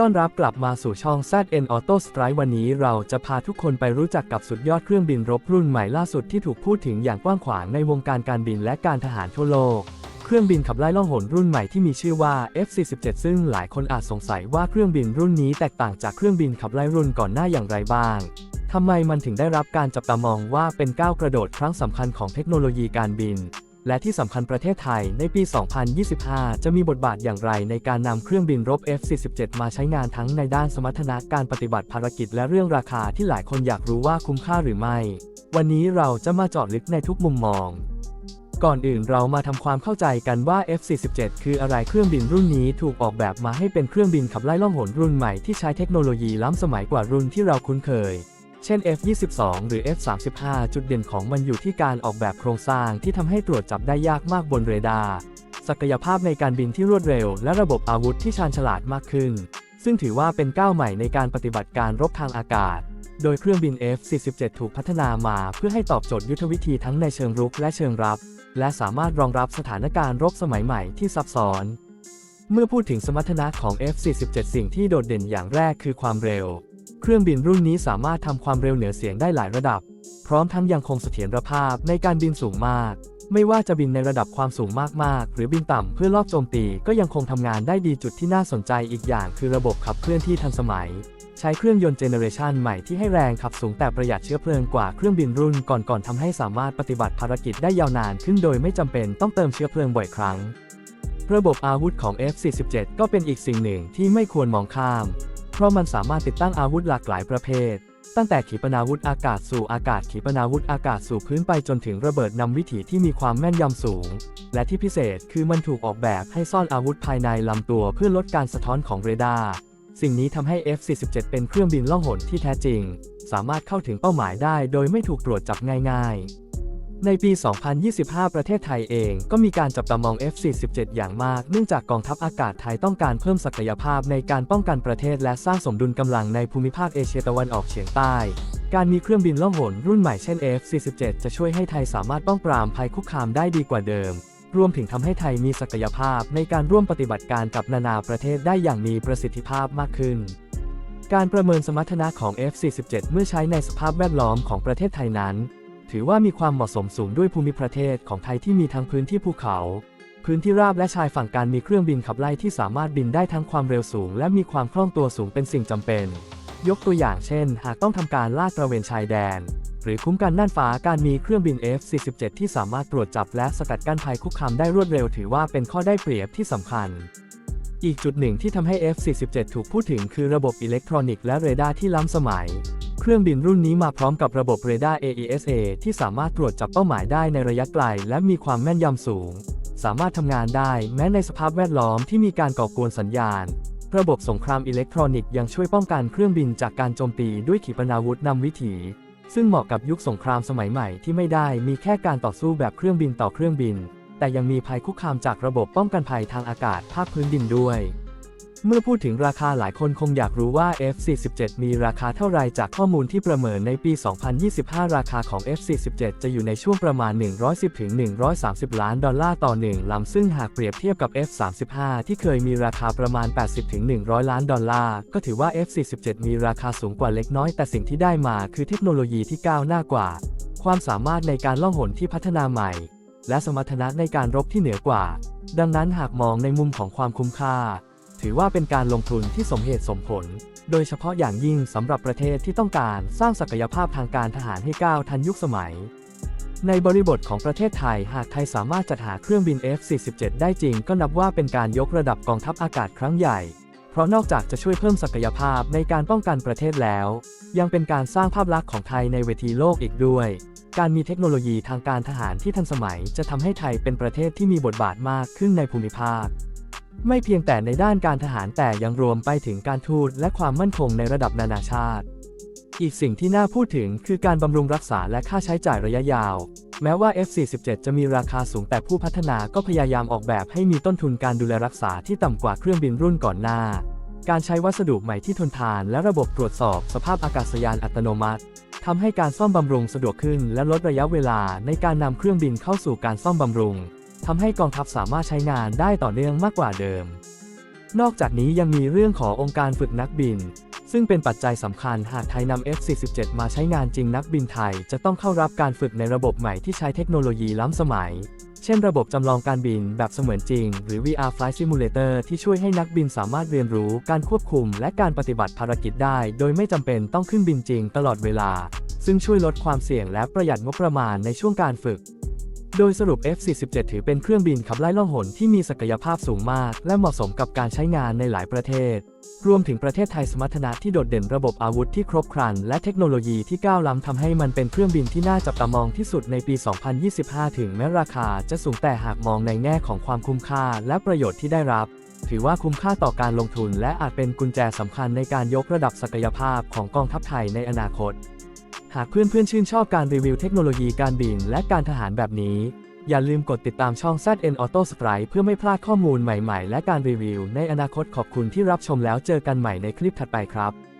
ต้อนรับกลับมาสู่ช่อง ZN Auto Strike วันนี้เราจะพาทุกคนไปรู้จักกับสุดยอดเครื่องบินรบรุ่นใหม่ล่าสุดที่ถูกพูดถึงอย่างกว้างขวางในวงการการบินและการทหารทั่วโลก เครื่องบินขับไล่ล่องหนรุ่นใหม่ที่มีชื่อว่า F-47 ซึ่งหลายคนอาจสงสัยว่าเครื่องบินรุ่นนี้แตกต่างจากเครื่องบินขับไล่รุ่นก่อนหน้าอย่างไรบ้างทำไมมันถึงได้รับการจับตามองว่าเป็นก้าวกระโดดครั้งสำคัญของเทคโนโลยีการบิน และที่สำคัญประเทศไทยในปี 2025 จะมีบทบาทอย่างไรในการนำเครื่องบินรบ F-47 มาใช้งานทั้งในด้านสมรรถนะการปฏิบัติภารกิจและเรื่องราคาที่หลายคนอยากรู้ว่าคุ้มค่าหรือไม่ วันนี้เราจะมาเจาะลึกในทุกมุมมอง ก่อนอื่นเรามาทำความเข้าใจกันว่า F-47 คืออะไรเครื่องบินรุ่นนี้ถูกออกแบบมาให้เป็นเครื่องบินขับไล่ล่องหนรุ่นใหม่ที่ใช้เทคโนโลยีล้ำสมัยกว่ารุ่นที่เราคุ้นเคย เช่น F22 หรือ F35 จุดเด่นของมันอยู่ที่การออกแบบโครงสร้างที่ทำให้ตรวจจับได้ยากมากบนเรดาร์ ศักยภาพในการบินที่รวดเร็ว และระบบอาวุธที่ชาญฉลาดมากขึ้น ซึ่งถือว่าเป็นก้าวใหม่ในการปฏิบัติการรบทางอากาศ โดยเครื่องบิน F47 ถูกพัฒนามาเพื่อให้ตอบโจทย์ยุทธวิธีทั้งในเชิงรุกและเชิงรับ และสามารถรองรับสถานการณ์รบสมัยใหม่ที่ซับซ้อน เมื่อพูดถึงสมรรถนะของ F47 สิ่งที่โดดเด่นอย่างแรกคือความเร็ว เครื่องบินรุ่นนี้สามารถทำความเร็วเหนือเสียงได้หลายระดับ พร้อมทั้งยังคงเสถียรภาพในการบินสูงมาก ไม่ว่าจะบินในระดับความสูงมากๆ หรือบินต่ำเพื่อลอบโจมตีก็ยังคงทำงานได้ดีจุดที่น่าสนใจอีกอย่างคือระบบขับเคลื่อนที่ทันสมัย ใช้เครื่องยนต์เจเนอเรชันใหม่ที่ให้แรงขับสูงแต่ประหยัดเชื้อเพลิงกว่าเครื่องบินรุ่นก่อนๆทำให้สามารถปฏิบัติภารกิจได้ยาวนานขึ้นโดยไม่จำเป็นต้องเติมเชื้อเพลิงบ่อยครั้ง ระบบอาวุธของ F47 ก็เป็นอีกสิ่งหนึ่งที่ไม่ควรมองข้าม เพราะมันสามารถติดตั้งอาวุธหลากหลายประเภท ตั้งแต่ขีปนาวุธอากาศสู่อากาศขีปนาวุธอากาศสู่พื้นไปจนถึงระเบิดนำวิถีที่มีความแม่นยำสูง และที่พิเศษคือมันถูกออกแบบให้ซ่อนอาวุธภายในลำตัวเพื่อลดการสะท้อนของเรดาร์สิ่งนี้ทำให้ F47 เป็นเครื่องบินล่องหนที่แท้จริง สามารถเข้าถึงเป้าหมายได้โดยไม่ถูกตรวจจับง่าย ๆ ในปี 2025 ประเทศไทยเองก็มีการจับตามอง F47 อย่างมาก เนื่องจากกองทัพอากาศไทยต้องการเพิ่มศักยภาพในการป้องกันประเทศและสร้างสมดุลกำลังในภูมิภาคเอเชียตะวันออกเฉียงใต้ การมีเครื่องบินล่องหนรุ่นใหม่เช่น F47 จะช่วยให้ไทยสามารถป้องปรามภัยคุกคามได้ดีกว่าเดิม รวมถึงทำให้ไทยมีศักยภาพในการร่วมปฏิบัติการกับนานาประเทศได้อย่างมีประสิทธิภาพมากขึ้นการประเมินสมรรถนะของ F47 เมื่อใช้ในสภาพแวดล้อมของประเทศไทยนั้น ถือว่ามีความเหมาะสมสูงด้วยภูมิประเทศของไทยที่มีทั้งพื้นที่ภูเขา พื้นที่ราบและชายฝั่งการมีเครื่องบินขับไล่ที่สามารถบินได้ทั้งความเร็วสูง และมีความคล่องตัวสูงเป็นสิ่งจำเป็น ยกตัวอย่างเช่น หากต้องทำการลาดตระเวนชายแดน หรือคุ้มกันน่านฟ้าการมีเครื่องบิน F47 ที่สามารถตรวจจับและสกัดกั้นภัยคุกคามได้รวดเร็ว ถือว่าเป็นข้อได้เปรียบที่สำคัญอีกจุดหนึ่งที่ทำให้ F47 ถูกพูดถึงคือระบบอิเล็กทรอนิกส์และเรดาร์ที่ล้ำสมัย เครื่องบินรุ่นนี้มาพร้อมกับระบบเรดาร์ AESA ที่สามารถตรวจจับเป้าหมายได้ในระยะไกล และมีความแม่นยำสูง สามารถทำงานได้แม้ในสภาพแวดล้อมที่มีการก่อกวนสัญญาณ ระบบสงครามอิเล็กทรอนิกส์ยังช่วยป้องกันเครื่องบินจากการโจมตีด้วยขีปนาวุธนำวิถี ซึ่งเหมาะกับยุคสงครามสมัยใหม่ที่ไม่ได้มีแค่การต่อสู้แบบเครื่องบินต่อเครื่องบิน แต่ยังมีภัยคุกคามจากระบบป้องกันภัยทางอากาศภาคพื้นดินด้วย เมื่อพูดถึงราคาหลายคนคงอยากรู้ว่า F47 มีราคาเท่าไรจากข้อมูลที่ประเมินในปี 2025 ราคาของ F47 จะอยู่ในช่วงประมาณ 110-130 ล้านดอลลาร์ต่อหนึ่งลำซึ่งหากเปรียบเทียบกับ F35 ที่เคยมีราคาประมาณ 80-100 ล้านดอลลาร์ ก็ถือว่า F47 มีราคาสูงกว่าเล็กน้อยแต่สิ่งที่ได้มาคือเทคโนโลยีที่ก้าวหน้ากว่า ความสามารถในการล่องหนที่พัฒนาใหม่ และสมรรถนะในการรบที่เหนือกว่า ดังนั้นหากมองในมุมของความคุ้มค่า ถือว่าเป็นการลงทุนที่สมเหตุสมผล โดยเฉพาะอย่างยิ่งสำหรับประเทศที่ต้องการสร้างศักยภาพทางการทหารให้ก้าวทันยุคสมัย ในบริบทของประเทศไทยหากไทยสามารถจัดหาเครื่องบิน F47 ได้จริง ก็นับว่าเป็นการยกระดับกองทัพอากาศครั้งใหญ่ เพราะนอกจากจะช่วยเพิ่มศักยภาพในการป้องกันประเทศแล้ว ยังเป็นการสร้างภาพลักษณ์ของไทยในเวทีโลกอีกด้วยการมีเทคโนโลยีทางการทหารที่ทันสมัยจะทำให้ไทยเป็นประเทศที่มีบทบาทมากขึ้นในภูมิภาค ไม่เพียงแต่ในด้านการทหารแต่ยังรวมไปถึงการทูตและความมั่นคงในระดับนานาชาติ อีกสิ่งที่น่าพูดถึงคือการบำรุงรักษาและค่าใช้จ่ายระยะยาว แม้ว่า F47 จะมีราคาสูงแต่ผู้พัฒนาก็พยายามออกแบบให้มีต้นทุนการดูแลรักษาที่ต่ำกว่าเครื่องบินรุ่นก่อนหน้า การใช้วัสดุใหม่ที่ทนทานและระบบตรวจสอบสภาพอากาศยานอัตโนมัติทำให้การซ่อมบำรุงสะดวกขึ้นและลดระยะเวลาในการนำเครื่องบินเข้าสู่การซ่อมบำรุง ทำให้กองทัพสามารถใช้งานได้ต่อเนื่องมากกว่าเดิม นอกจากนี้ยังมีเรื่องขององค์การฝึกนักบิน ซึ่งเป็นปัจจัยสำคัญหากไทยนำ F-47 มาใช้งานจริงนักบินไทย จะต้องเข้ารับการฝึกในระบบใหม่ที่ใช้เทคโนโลยีล้ำสมัย เช่นระบบจำลองการบินแบบเสมือนจริง หรือ VR Flight Simulator ที่ช่วยให้นักบินสามารถเรียนรู้การควบคุม และการปฏิบัติภารกิจได้ โดยไม่จำเป็นต้องขึ้นบินจริงตลอดเวลา ซึ่งช่วยลดความเสี่ยงและประหยัดงบประมาณในช่วงการฝึก โดยสรุป F-47 ถือเป็นเครื่องบินขับไล่ล่องหนที่มีศักยภาพสูงมาก และเหมาะสมกับการใช้งานในหลายประเทศ รวมถึงประเทศไทยสมรรถนะที่โดดเด่นระบบอาวุธที่ครบครัน และเทคโนโลยีที่ก้าวล้ำทำให้มันเป็นเครื่องบินที่น่าจับตามองที่สุดในปี 2025 ถึงแม้ราคาจะสูงแต่หากมองในแง่ของความคุ้มค่าและประโยชน์ที่ได้รับ ถือว่าคุ้มค่าต่อการลงทุน และอาจเป็นกุญแจสำคัญในการยกระดับศักยภาพของกองทัพไทยในอนาคต หากเพื่อนๆชื่นชอบการรีวิวเทคโนโลยีการบินและการทหารแบบนี้ อย่าลืมกดติดตามช่อง ZN Auto Sprite เพื่อไม่พลาดข้อมูลใหม่ๆ และการรีวิวในอนาคตขอบคุณที่รับชมแล้วเจอกันใหม่ในคลิปถัดไปครับ